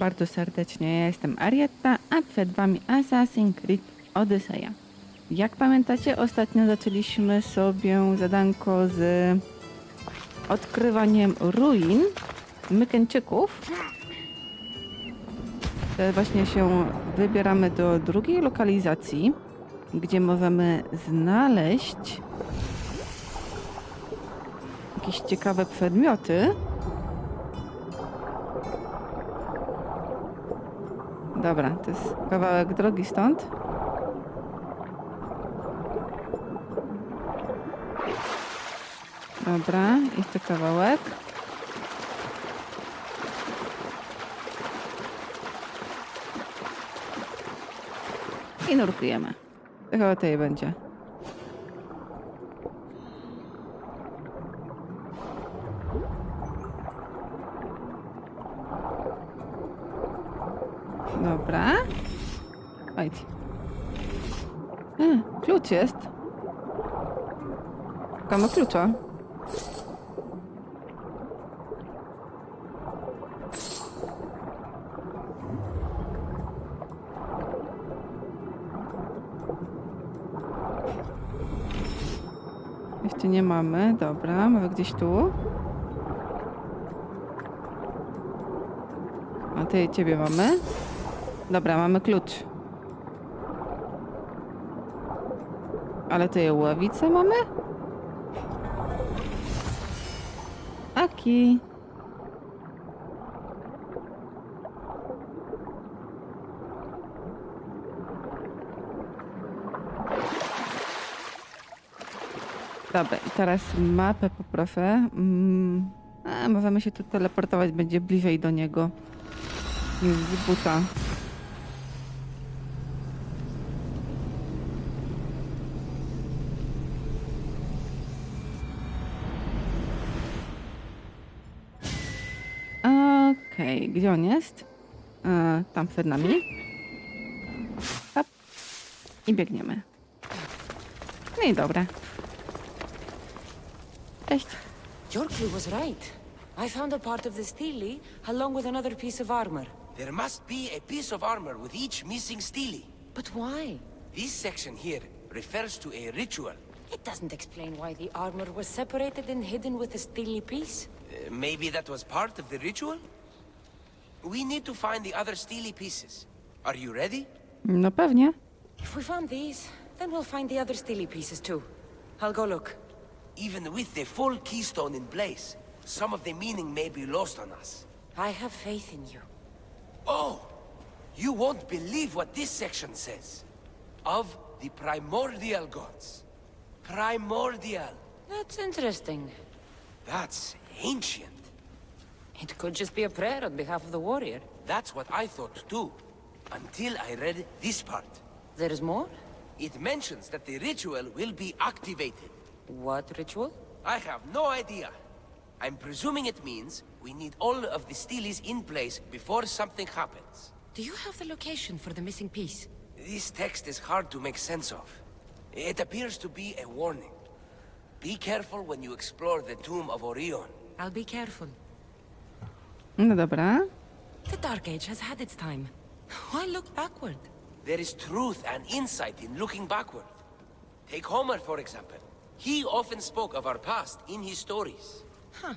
Bardzo serdecznie. Ja jestem Arietta, a przed Wami Assassin's Creed Odyseja. Jak pamiętacie, ostatnio zaczęliśmy sobie zadanko z odkrywaniem ruin Mykeńczyków. Teraz właśnie się wybieramy do drugiej lokalizacji, gdzie możemy znaleźć jakieś ciekawe przedmioty. Dobra, to jest kawałek drogi stąd. Dobra, jeszcze kawałek. I nurkujemy. Chyba tutaj będzie. Dobra. Ajdź. E, klucz jest. Szukamy klucza. Jeszcze nie mamy. Dobra, może gdzieś tu. A ty ciebie mamy. Dobra, mamy klucz. Ale to je ławicę mamy? Aki. Dobra, i teraz mapę poproszę. Mm, a, możemy się tu teleportować, będzie bliżej do niego niż z buta. Gdzie on jest? E, tam przed nami. Hop. I biegniemy. No i dobra. Cześć. Yorkley was right. I found a part of the stele along with another piece of armor. There must be a piece of armor with each missing stele. But why? This section here refers to a ritual. It doesn't explain why the armor was separated and hidden with the stele piece. Uh, maybe that was part of the ritual? We need to find the other steely pieces. Are you ready? No pewnie. If we found these, then we'll find the other steely pieces too. I'll go look. Even with the full keystone in place, some of the meaning may be lost on us. I have faith in you. Oh! You won't believe what this section says. Of the primordial gods. Primordial. That's interesting. That's ancient. It could just be a prayer on behalf of the warrior. That's what I thought too. Until I read this part. There's more? It mentions that the ritual will be activated. What ritual? I have no idea. I'm presuming it means we need all of the steles in place before something happens. Do you have the location for the missing piece? This text is hard to make sense of. It appears to be a warning. Be careful when you explore the tomb of Orion. I'll be careful. No dobra. The Dark Age has had its time. Why look backward? There is truth and insight in looking backward. Take Homer, for example. He often spoke of our past in his stories. Huh.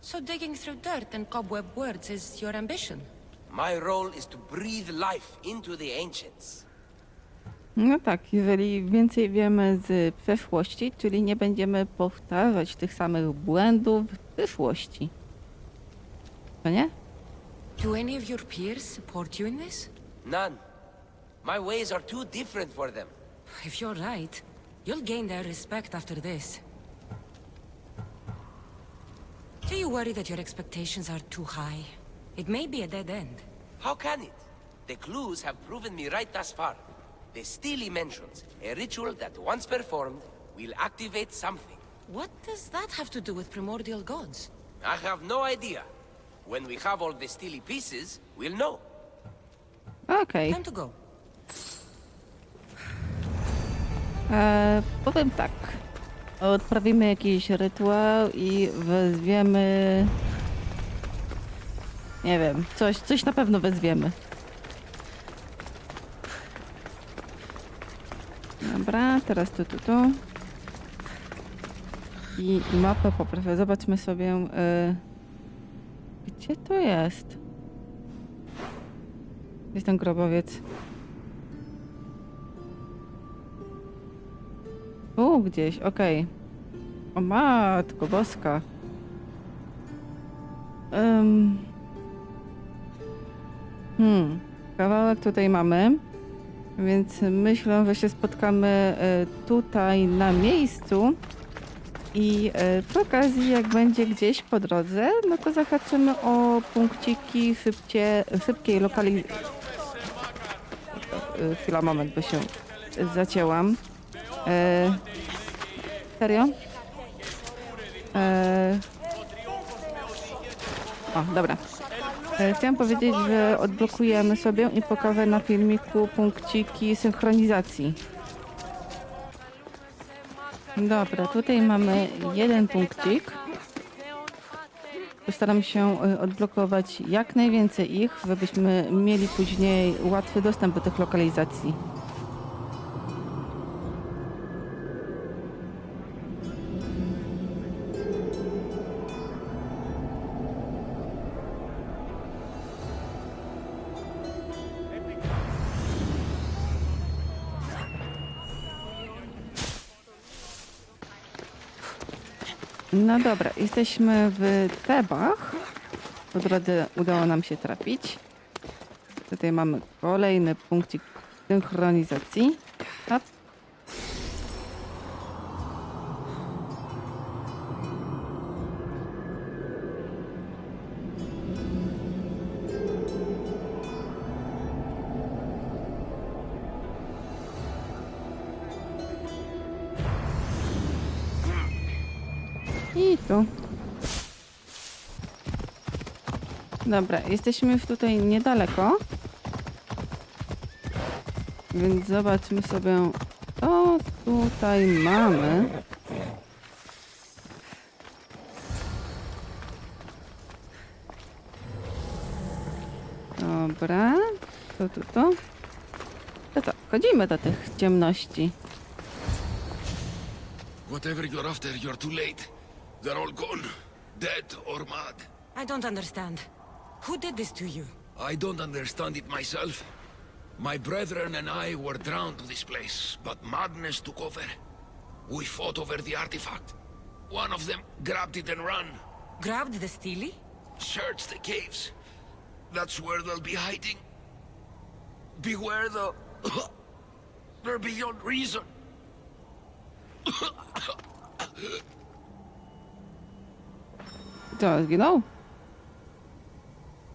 So digging through dirt and cobweb words is your ambition? My role is to breathe life into the ancients. No tak, jeżeli więcej wiemy z przeszłości, czyli nie będziemy powtarzać tych samych błędów w przyszłości. To nie? Do any of your peers support you in this? None. My ways are too different for them. If you're right, you'll gain their respect after this. Do you worry that your expectations are too high? It may be a dead end. How can it? The clues have proven me right thus far. The Stele mentions a ritual that once performed will activate something. What does that have to do with primordial gods? I have no idea. When we have all the Stele pieces, we'll know. Okej. Time to go. E, powiem tak. Odprawimy jakiś rytuał i wezwiemy Nie wiem, coś, coś na pewno wezwiemy. Dobra, teraz tu, tu, tu. I mapę poproszę. Zobaczmy sobie, y, gdzie to jest. Jest ten grobowiec. Tu gdzieś, okej. O matko boska. Ym. Hmm, kawałek tutaj mamy, więc myślę, że się spotkamy e, tutaj na miejscu i e, przy okazji, jak będzie gdzieś po drodze, no to zahaczymy o punkciki szybcie, szybkiej lokalizacji. Chwila, moment, bo się zacięłam. E, serio? E, o, dobra. E, Chciałam powiedzieć, że odblokujemy sobie i pokażę na filmiku punkciki synchronizacji. Dobra, tutaj mamy jeden punkcik. Postaram się e, odblokować jak najwięcej ich, żebyśmy mieli później łatwy dostęp do tych lokalizacji. No dobra, jesteśmy w Tebach. Po drodze udało nam się trafić. Tutaj mamy kolejny punkcik synchronizacji. Dobra, jesteśmy już tutaj niedaleko. Więc zobaczmy sobie, co tutaj mamy. Dobra, tu, tu, tu. To co, wchodzimy do tych ciemności. Whatever you're after, you're too late. They're all gone. Dead or mad. I don't understand. Who did this to you? I don't understand it myself. My brethren and I were drawn to this place, but madness took over. We fought over the artifact. One of them grabbed it and ran. Grabbed the Steely? Search the caves. That's where they'll be hiding. Beware the... They're beyond reason. Co, zginął?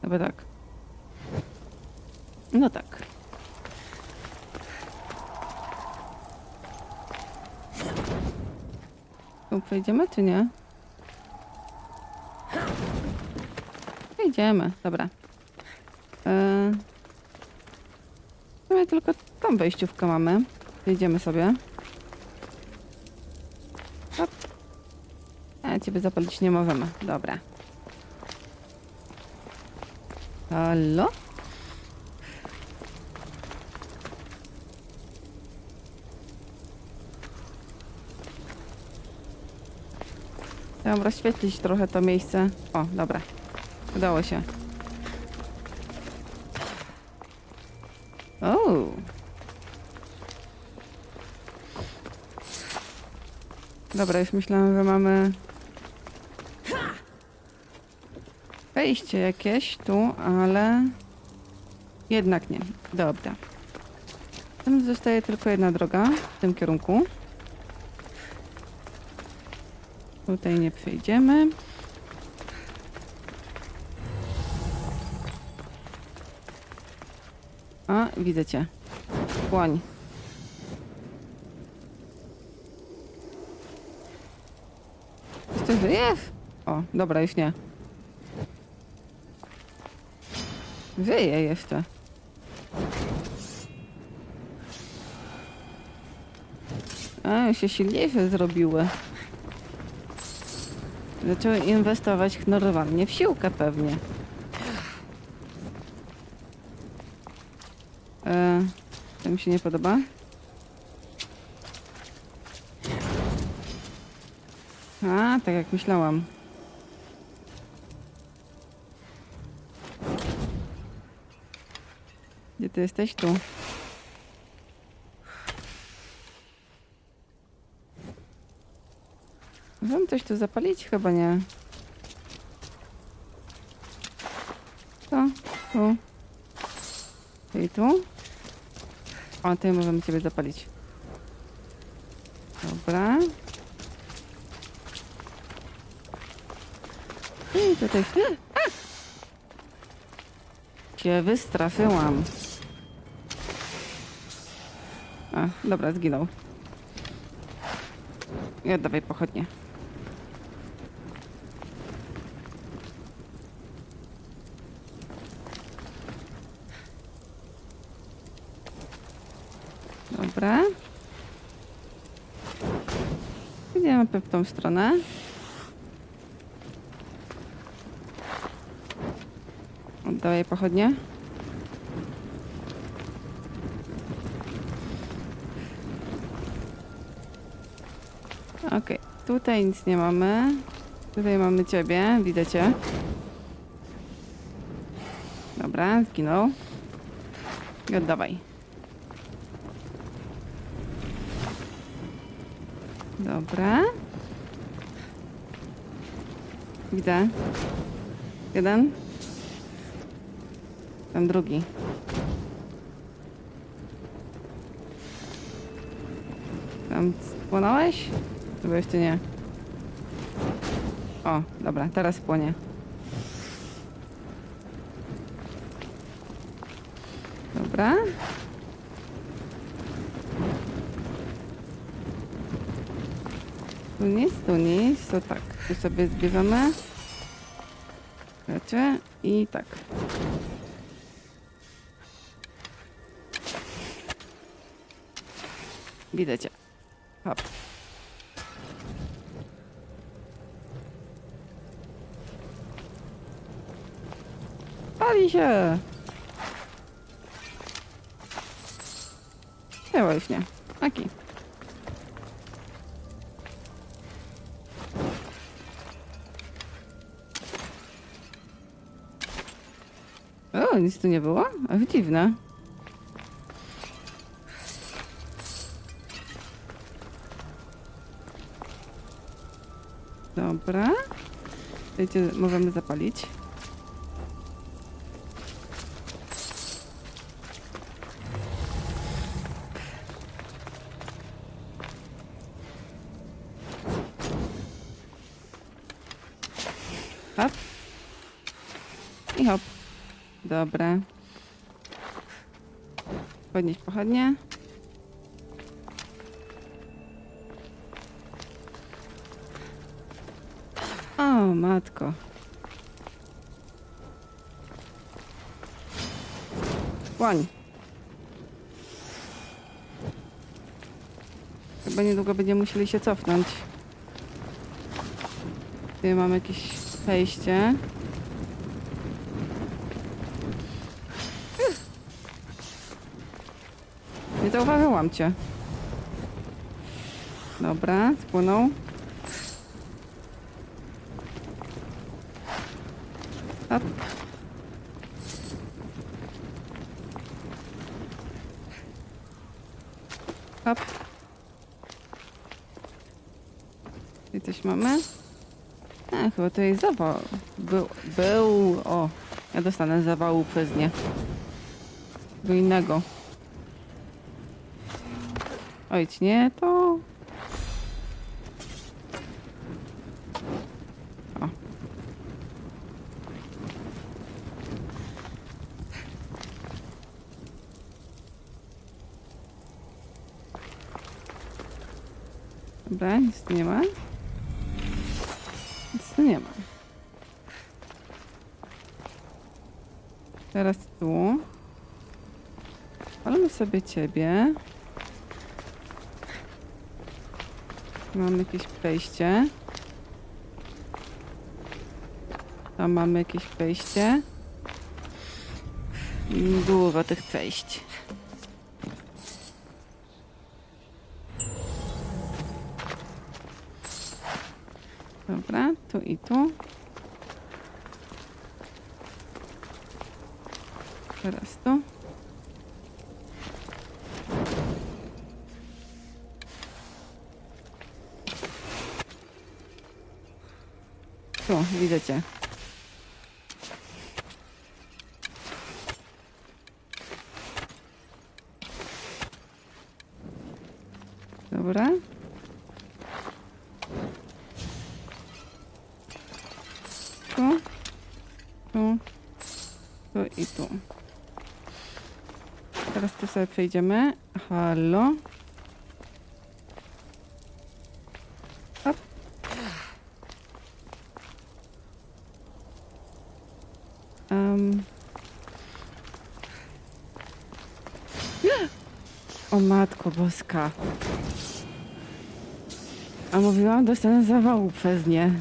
Chyba tak. No tak. Tu przejdziemy, czy nie? Przejdziemy, dobra. Eee... W sumie tylko tą wejściówkę mamy. Przejdziemy sobie. Hop. A ciebie zapalić nie możemy. Dobra. Halo? Chciałam rozświetlić trochę to miejsce. O, dobra. Udało się. O. Dobra, już myślałam, że mamy wejście jakieś tu, ale jednak nie. Dobra. Tam zostaje tylko jedna droga w tym kierunku. Tutaj nie przejdziemy. A, widzę cię. Płoń. Jeszcze żyjesz? O, dobra, już nie. Wyje jeszcze. A, się silniejsze zrobiły. Zaczęły inwestować normalnie w siłkę pewnie. E, to mi się nie podoba. A, tak jak myślałam. Ty jesteś? Tu. Możemy coś tu zapalić? Chyba nie. To, tu. I tu. O, ty możemy ciebie zapalić. Dobra. I tutaj... A! Cię wystraszyłam. Dobra, zginął. I oddawaj pochodnie. Dobra. Idziemy w tą stronę. Oddawaj pochodnie. Tutaj nic nie mamy. Tutaj mamy ciebie, widzę cię. Dobra, zginął. I oddawaj. Dobra. Widzę. Jeden. Ten drugi. Tam spłonąłeś? Chyba jeszcze nie. O, dobra, teraz płonie. Dobra. Tu nic, tu nic, to tak. Tu sobie zbierzemy. Rzeczy i tak. Widzę cię. Hop. Pali się! Chyba już nie. Aki. O, nic tu nie było? Ach, dziwne. Dobra. Wiecie, możemy zapalić. Podnieść pochodnie. O, matko. Łoń. Chyba niedługo będziemy musieli się cofnąć. Tutaj mamy jakieś przejście. Nie zauważyłam cię. Dobra, spłynął. Hop. Hop. I coś mamy? A, chyba to jest zawał. Był, był, o. Ja dostanę zawału przez nie. Do innego. Ojć, nie, to... O. Dobra, nic nie ma. Nic tu nie ma. Teraz tu. Palmy sobie ciebie. Mamy jakieś przejście. Tam mamy jakieś przejście. Dużo tych przejść. Dobra, tu i tu. Teraz tu. Tu, widzę cię. Dobra. Tu, tu, tu i tu. Teraz tu sobie przejdziemy. Halo. Matko boska. A mówiłam, dostanę zawału przez nie.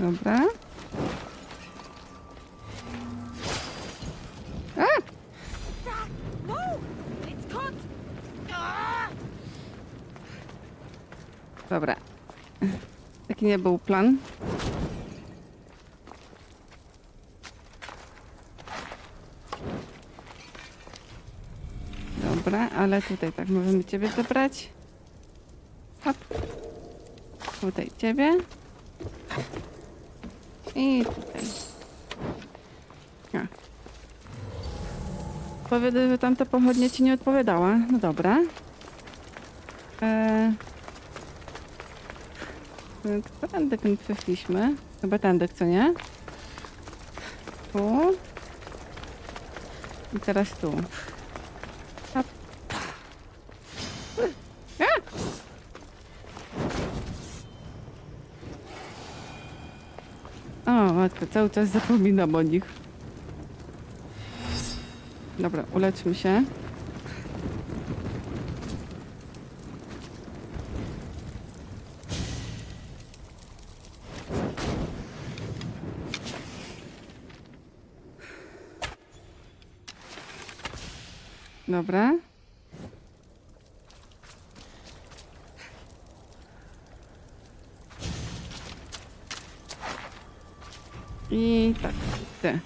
Dobra. Taki nie był plan. Dobra, ale tutaj tak możemy ciebie zabrać. Hop. Tutaj ciebie. I tutaj. A. Powiedzę, że tamta pochodnia ci nie odpowiadała. No dobra. Eee... Którędy ten przeszliśmy? Chyba tędy, co nie? Tu. I teraz tu. O, matko, cały czas zapominam o nich. Dobra, uleczmy się. Dobra. I tak, ty.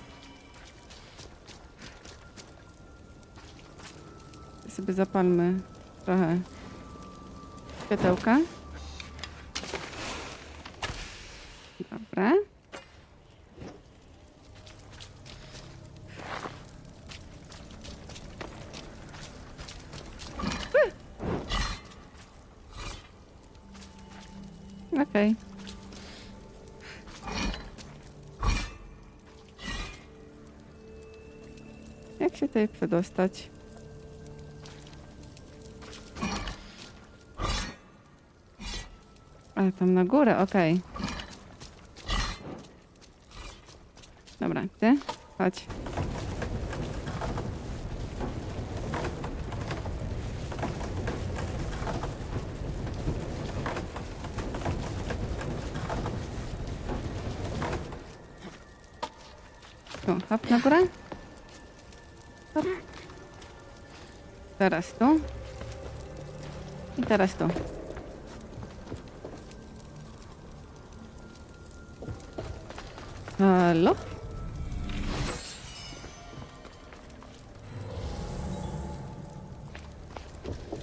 Sobie zapalmy trochę światełka. Przedostać? Ale tam na górę, okej. Dobra, ty? Chodź. Tu, hop na górę. Teraz tu. I teraz tu. Halo?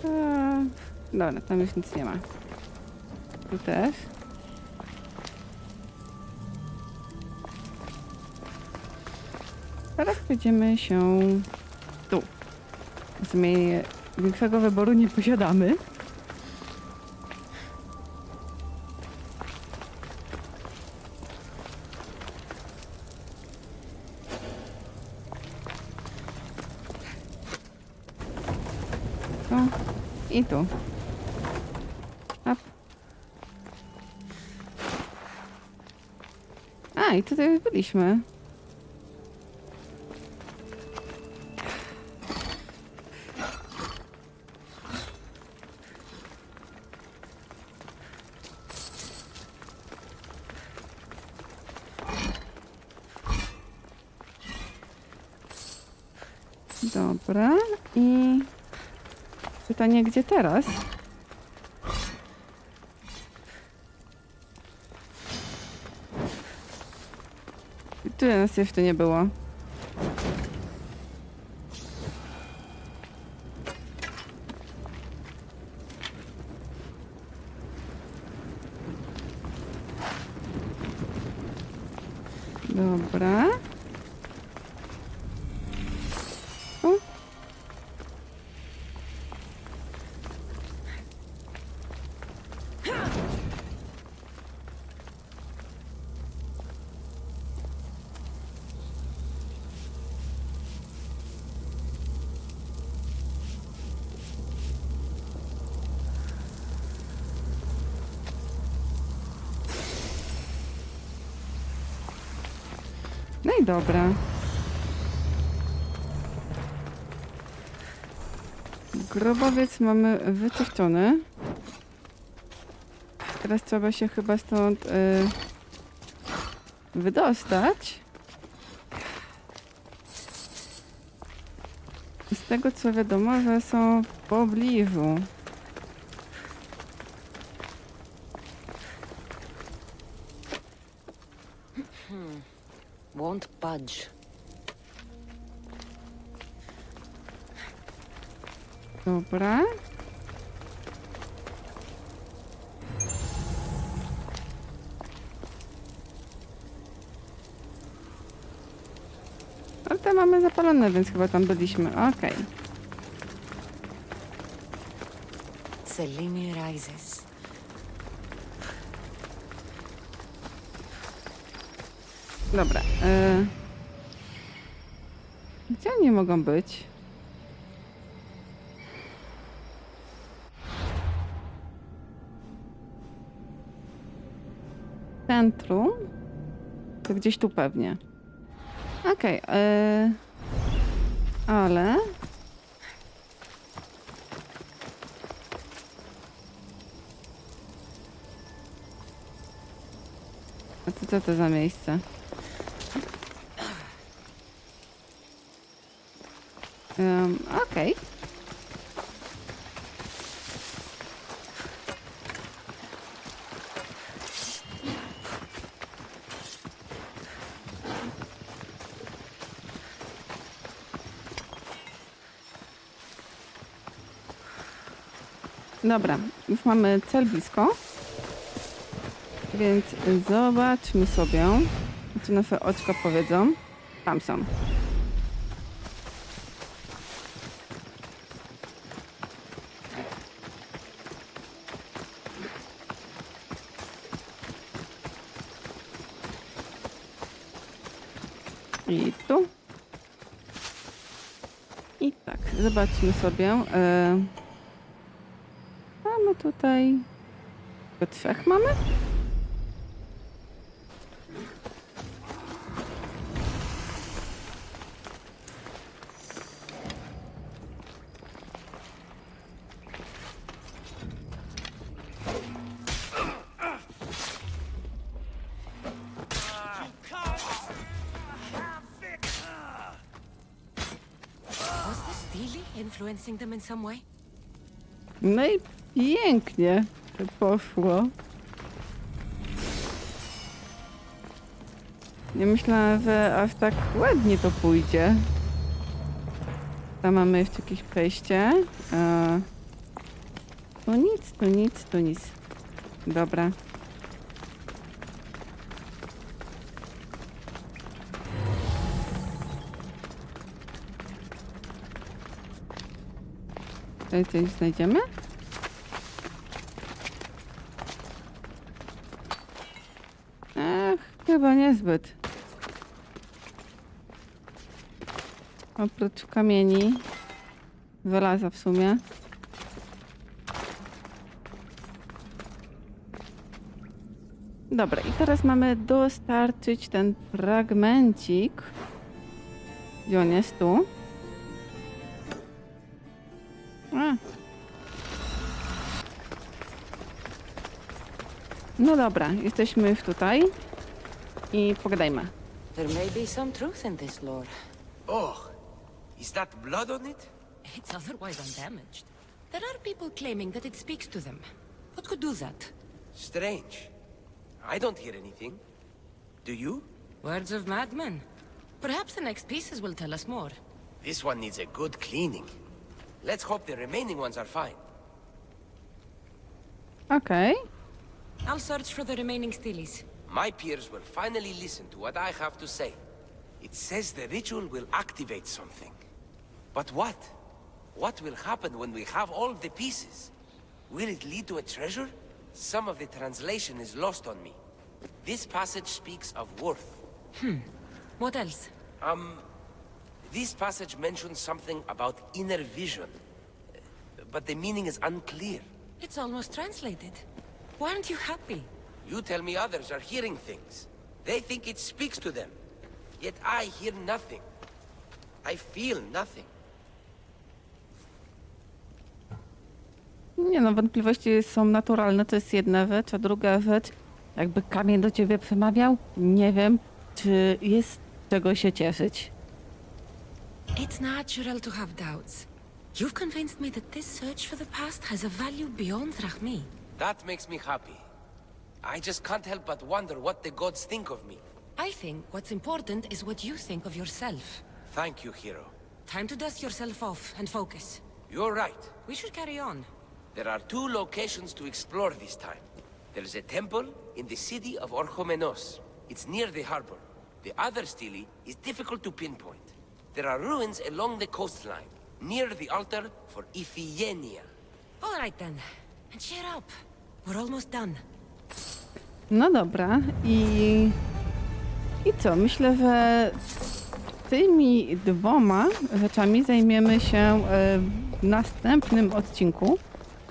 Eee, Dobra, tam już nic nie ma. Tu też. Teraz będziemy się sumie większego wyboru nie posiadamy. Tu i tu. A, i tutaj byliśmy. Pytanie, gdzie teraz? Tu nas jeszcze nie było. Dobra. Dobra. Grobowiec mamy wyczyszczony. Teraz trzeba się chyba stąd y, wydostać. Z tego co wiadomo, że są w pobliżu. Won't budge. Dobra. Ale te mamy zapalone, więc chyba tam byliśmy. Okej. Selene rises. Dobra. E... Gdzie oni mogą być? Centrum? To gdzieś tu pewnie. Okej. e, Ale... A co to za miejsce? Um, Okej. Dobra, już mamy cel blisko. Więc zobaczmy sobie, co nasze oczka powiedzą. Tam są. I tu. I tak, zobaczmy sobie. Mamy tutaj. Tylko trzech mamy? Was the Steely influencing them in some way? I pięknie to poszło. Nie myślałam, że aż tak ładnie to pójdzie. Tam mamy jeszcze jakieś przejście. E, tu nic, tu nic, tu nic. Dobra. Tutaj coś znajdziemy? Ech, chyba niezbyt. Oprócz kamieni. Żelaza w sumie. Dobra, i teraz mamy dostarczyć ten fragmencik. Gdzie on jest? Tu. A. No dobra, jesteśmy już tutaj i pogadajmy. There may be some truth in this lore. Oh, Is that blood on it? It's otherwise undamaged. There are people claiming that it speaks to them. What could do that? Strange. I don't hear anything. Do you? Words of madmen. Perhaps the next pieces will tell us more. This one needs a good cleaning. Let's hope the remaining ones are fine. Okej. I'll search for the remaining steelies. My peers will finally listen to what I have to say. It says the ritual will activate something. But what? What will happen when we have all the pieces? Will it lead to a treasure? Some of the translation is lost on me. This passage speaks of worth. Hmm. What else? Um, this passage mentions something about inner vision. But the meaning is unclear. It's almost translated. Why aren't you happy? You tell me others are hearing things. They think it speaks to them. Yet I hear nothing. I feel nothing. Nie no, wątpliwości są naturalne, to jest jedna rzecz, a druga rzecz, jakby kamień do ciebie przemawiał, nie wiem, czy jest czego się cieszyć. It's natural to have doubts. You've convinced me that this search for the past has a value beyond Rahmi. That makes me happy. I just can't help but wonder what the gods think of me. I think what's important is what you think of yourself. Thank you, hero. Time to dust yourself off and focus. You're right. We should carry on. There are two locations to explore this time. There's a temple in the city of Orchomenos. It's near the harbor. The other stele is difficult to pinpoint. There are ruins along the coastline, near the altar for Iphigenia. All right then. And cheer up. We're almost done. No dobra, i... I co? Myślę, że tymi dwoma rzeczami zajmiemy się e, w następnym odcinku.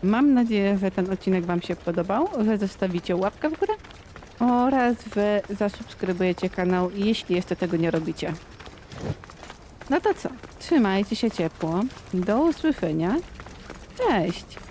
Mam nadzieję, że ten odcinek Wam się podobał, że zostawicie łapkę w górę oraz że zasubskrybujecie kanał, jeśli jeszcze tego nie robicie. No to co? Trzymajcie się ciepło. Do usłyszenia. Cześć!